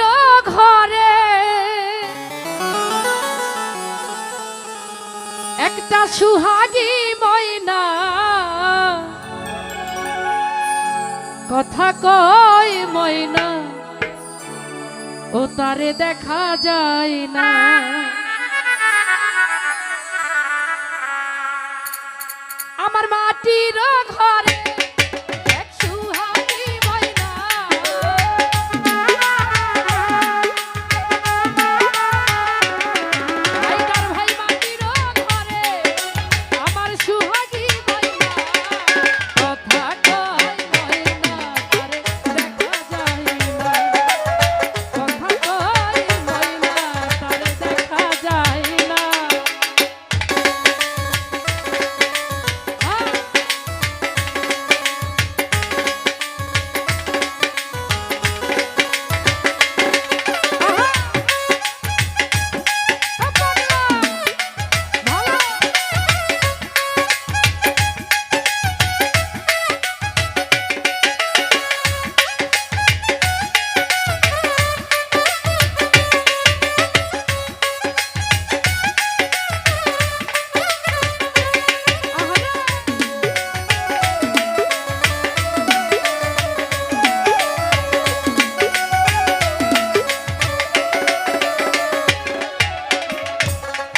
মাটির ঘরে। একটা সুহাগী ময়না। কথা কয় ময়না, ও তারে দেখা যায় না। আমার মাটির ঘরে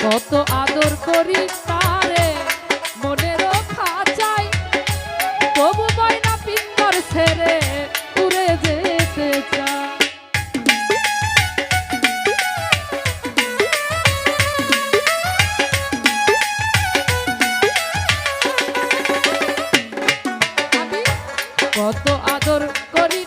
কত আদর করি তারে মনেরও খাঁচাই তবু ময়না পিন্দর ছেড়ে উড়ে যেতে চায় কত আদর করি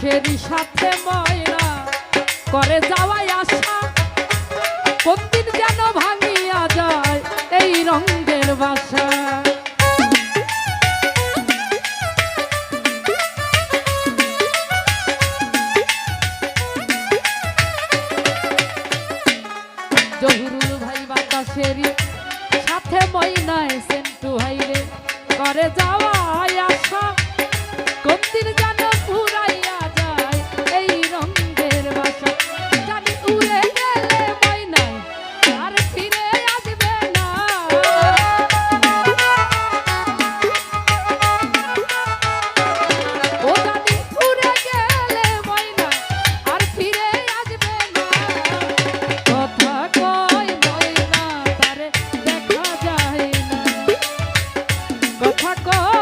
বাতাসেরই সাথে ময়না করে যাওয়াই আশা। কোনদিন যেন ভাঙিয়া যায় এই রঙের বাসা। জহুরুল ভাই বাতাসেরই সাথে ময়নায় সেন্টু ভাইরে করে যাওয়াই আশা। কোনদিন না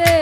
রে